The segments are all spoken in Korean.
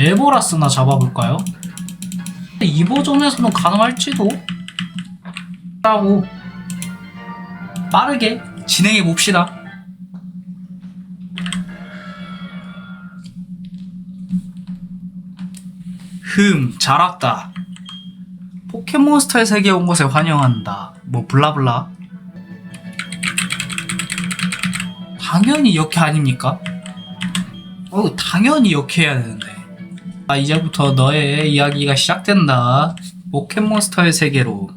에보라스나 잡아볼까요? 이 버전에서는 가능할지도? 라고 빠르게 진행해 봅시다. 흠, 잘 왔다. 포켓몬스터의 세계에 온 것에 환영한다. 뭐 블라블라. 당연히 이렇게 아닙니까? 어, 당연히 이렇게 해야 되는데. 아, 이제부터 너의 이야기가 시작된다. 포켓몬스터의 세계로.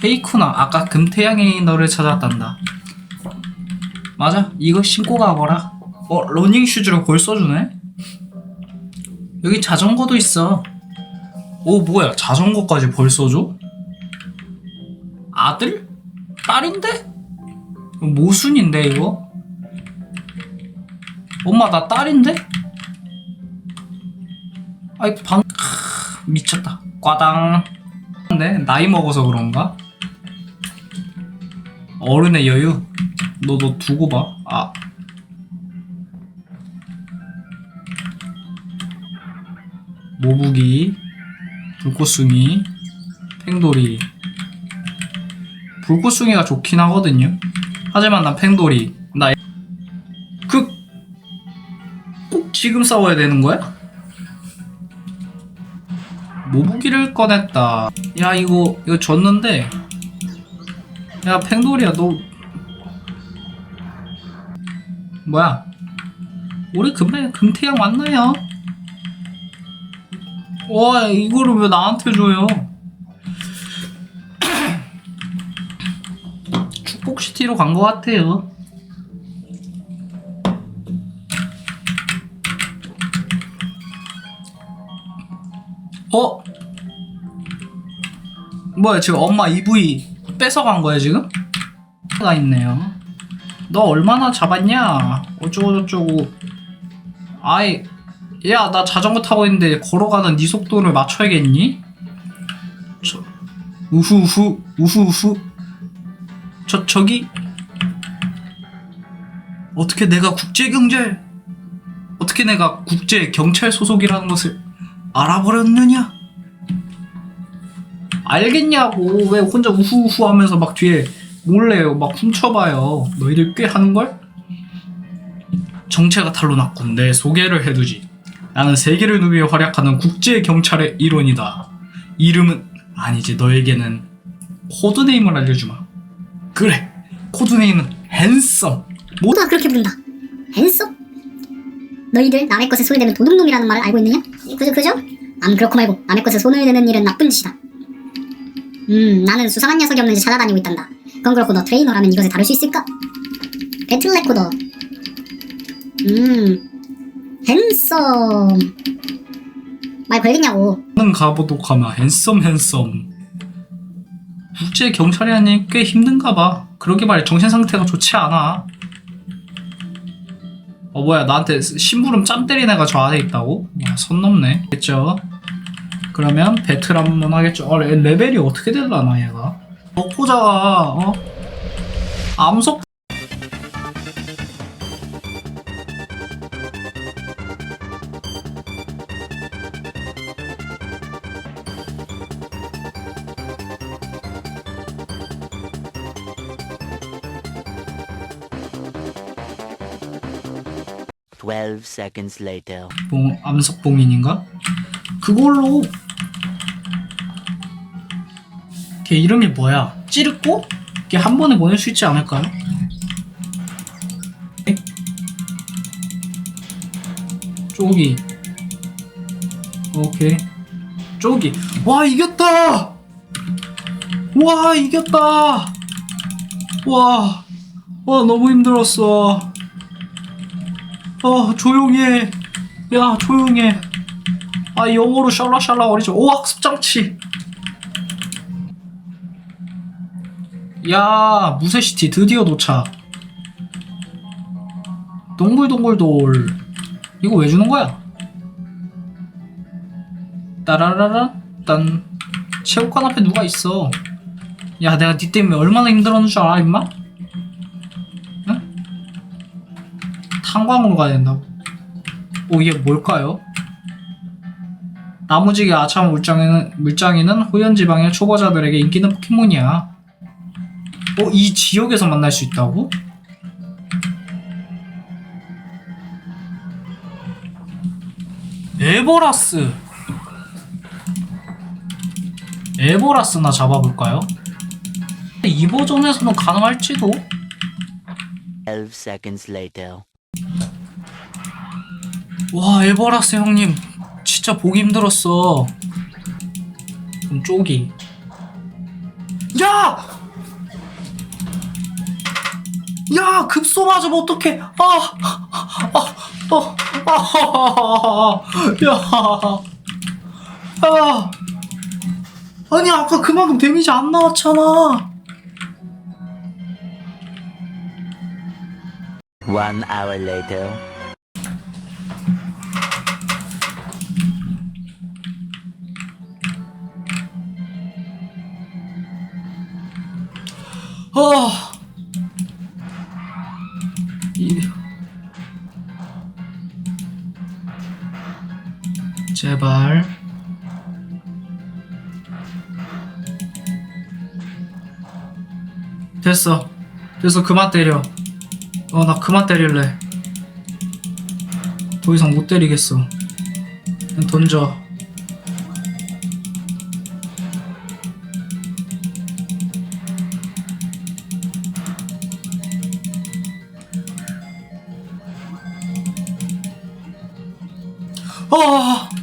테이쿠나, 아까 금태양이 너를 찾았단다. 맞아, 이거 신고 가거라. 어, 러닝 슈즈로 골 써주네? 여기 자전거도 있어. 오, 뭐야, 자전거까지 벌 써 줘? 아들? 딸인데? 모순인데 이거? 엄마 나 딸인데? 아이 방 크, 미쳤다 꽈당 근데 나이 먹어서 그런가? 어른의 여유 너 너 두고 봐아 모부기 불꽃숭이 팽돌이 불꽃숭이가 좋긴 하거든요. 하지만 난 팽돌이 나 그 꼭 지금 싸워야 되는 거야? 모부기를 꺼냈다. 야 이거 이거 졌는데. 야 팽돌이야 너 뭐야? 우리 금태 금태양 왔나요? 와 이거를 왜 나한테 줘요? 축복시티로 간것 같아요. 어? 뭐야 지금 엄마 EV 뺏어간 거야 지금? 가 있네요. 너 얼마나 잡았냐? 어쩌고저쩌고. 아이, 야, 나 자전거 타고 있는데 걸어가는 네 속도를 맞춰야겠니? 저, 우후우후, 우후우후. 저, 저기. 어떻게 내가 국제 경제, 어떻게 내가 국제 경찰 소속이라는 것을 알아버렸느냐? 알겠냐고. 왜 혼자 우후우후 하면서 막 뒤에 몰래 막 훔쳐봐요. 너희들 꽤 하는걸? 정체가 탈로 났군. 내 소개를 해두지. 나는 세계를 누비며 활약하는 국제 경찰의 일원이다. 이름은 아니지 너에게는 코드네임을 알려주마. 그래 코드네임은 핸섬. 모두가 그렇게 부른다. 핸섬? 너희들 남의 것에 손을 대면 도둑놈이라는 말을 알고 있느냐? 그죠 그죠? 암 그렇고 말고 남의 것에 손을 대는 일은 나쁜 짓이다. 음 나는 수상한 녀석이 없는지 찾아다니고 있단다. 그건 그렇고 너 트레이너라면 이것을 다룰 수 있을까? 배틀 레코더. 음 핸섬. 말 걸겠냐고. 는 가보도 가마 핸섬 핸섬. 국제 경찰이라니 꽤 힘든가 봐. 그러게 말해 정신 상태가 좋지 않아. 어 뭐야 나한테 심부름 짬 때린 애가 저 안에 있다고? 와, 선 넘네. 됐죠? 그러면 배틀 한 번 하겠죠. 어, 레- 레벨이 어떻게 될라나 얘가? 덕포자가 어? 암석 Twelve seconds later. 봉, 암석봉인인가? 그걸로 걔 이름이 뭐야? 찌르꼬? 걔한 번에 보낼 수 있지 않을까요? 에? 쪼기 오케이 쪼기 와 이겼다 와 이겼다 와, 와 너무 힘들었어 어 조용해. 야 조용해. 아 영어로 샬라샬라 거리죠 오 학습장치. 야 무쇠시티 드디어 도착. 동글동글돌. 이거 왜 주는 거야? 따라라라 딴. 체육관 앞에 누가 있어? 야 내가 니 때문에 얼마나 힘들었는 줄 알아 임마 탄광으로 가야 된다고? 오 이게 뭘까요? 나무지기 아참 물장이는, 물장이는 호연지방의 초보자들에게 인기 있는 포켓몬이야. 어, 이 지역에서 만날 수 있다고? 에버라스! 에버라스나 잡아볼까요? 이 버전에서는 가능할지도? 12 seconds later. 와 에버라스 형님 진짜 보기 힘들었어 좀 쪼기 야! 야 급소 맞으면 어떡해 아! 아! 아! 아! 야! 아! 아니 아까 그만큼 데미지 안 나왔잖아 One hour later. 아. 이... 제발. 됐어. 됐어. 그만 때려. 어, 나 그만 때릴래. 더 이상 못 때리겠어. 그냥 던져. 아!